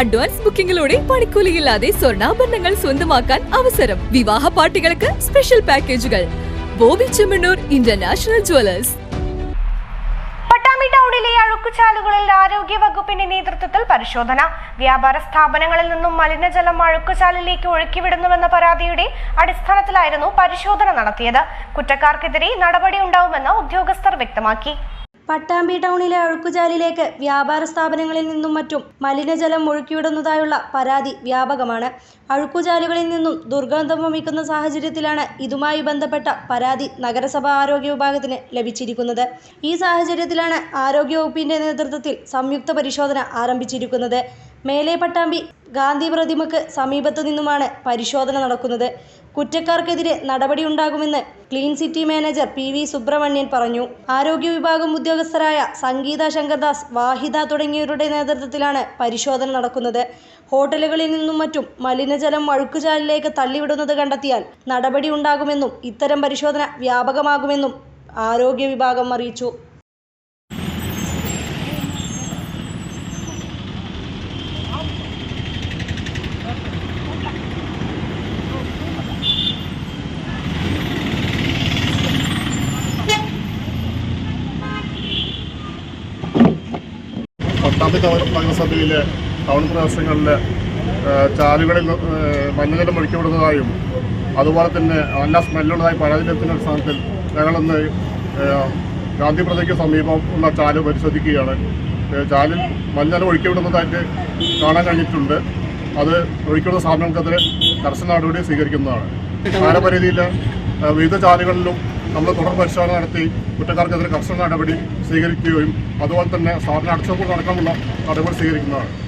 Advance ബുക്കിംഗിലൂടെ പണിക്കൂലിയില്ലാതെ സ്വർണാഭരണങ്ങൾ സ്വന്തമാക്കാൻ അവസരം. വിവാഹ പാർട്ടികൾക്ക് സ്പെഷ്യൽ പാക്കേജുകൾ. ബോബി ചെമ്മണ്ണൂർ ഇന്റർനാഷണൽ ടൗണിലെ അഴുക്കുചാലുകളിൽ ആരോഗ്യ വകുപ്പിന്റെ നേതൃത്വത്തിൽ പരിശോധന. വ്യാപാര സ്ഥാപനങ്ങളിൽ നിന്നും മലിനജലം അഴുക്കുചാലിലേക്ക് ഒഴുക്കിവിടുന്നുവെന്ന പരാതിയുടെ അടിസ്ഥാനത്തിലായിരുന്നു പരിശോധന നടത്തിയത്. കുറ്റക്കാർക്കെതിരെ നടപടി ഉണ്ടാവുമെന്ന് ഉദ്യോഗസ്ഥർ വ്യക്തമാക്കി. പട്ടാമ്പി ടൗണിലെ അഴുക്കുചാലിലേക്ക് വ്യാപാര സ്ഥാപനങ്ങളിൽ നിന്നും മറ്റും മലിനജലം ഒഴുക്കിവിടുന്നതായുള്ള പരാതി വ്യാപകമാണ്. അഴുക്കുചാലുകളിൽ നിന്നും ദുർഗന്ധം വമിക്കുന്ന സാഹചര്യത്തിലാണ് ഇതുമായി ബന്ധപ്പെട്ട പരാതി നഗരസഭാ ആരോഗ്യ വിഭാഗത്തിന് ലഭിച്ചിരിക്കുന്നത്. ഈ സാഹചര്യത്തിലാണ് ആരോഗ്യവകുപ്പിന്റെ നേതൃത്വത്തിൽ സംയുക്ത പരിശോധന ആരംഭിച്ചിരിക്കുന്നത്. മേലെ പട്ടാമ്പി ഗാന്ധി പ്രതിമക്ക് സമീപത്തു നിന്നുമാണ് പരിശോധന നടക്കുന്നത്. കുറ്റക്കാർക്കെതിരെ നടപടിയുണ്ടാകുമെന്ന് clean city manager P V Subramanian പറഞ്ഞു. ആരോഗ്യ വിഭാഗം ഉദ്യോഗസ്ഥരായ സംഗീത ശങ്കർദാസ് വാഹിദ തുടങ്ങിയവരുടെ നേതൃത്വത്തിലാണ് പരിശോധന നടക്കുന്നത്. ഹോട്ടലുകളിൽ നിന്നും മറ്റും മലിനജലം അഴുക്കുചാലിലേക്ക് തള്ളിവിടുന്നത് കണ്ടെത്തിയാൽ നടപടിയുണ്ടാകുമെന്നും ഇത്തരം പരിശോധന വ്യാപകമാകുമെന്നും ആരോഗ്യ വിഭാഗം അറിയിച്ചു. ടൗൺ നഗരസഭയിലെ ടൗൺ പ്രദേശങ്ങളിൽ ചാലുകളിൽ മലിനജലം ഒഴുക്കിവിടുന്നതായും അതുപോലെ തന്നെ നല്ല സ്മെല്ലുള്ളതായി പരാജയത്തിന്റെ അടിസ്ഥാനത്തിൽ ഞങ്ങളിന്ന് ഗാന്ധിപ്രതയ്ക്ക് ഗാന്ധി പ്രതിക്ക് സമീപം ഉള്ള ചാൽ പരിശോധിക്കുകയാണ്. ചാലിൽ മലിനജലം ഒഴുക്കിവിടുന്നതായിട്ട് കാണാൻ കഴിഞ്ഞിട്ടുണ്ട്. അത് ഒഴുക്കിവിടുന്ന സ്ഥാപനങ്ങൾക്കെതിരെ കർശന നടപടി സ്വീകരിക്കുന്നതാണ്. കാലപരിധിയിൽ വിവിധ ചാലുകളിലും നമ്മൾ തുടർ പരിശോധന നടത്തി കുറ്റക്കാർക്കെതിരെ കർശന നടപടി സ്വീകരിക്കുകയും അതുപോലെ തന്നെ സാറിന് അടച്ചപ്പോൾ നടക്കാനുള്ള നടപടി സ്വീകരിക്കുന്നതാണ്.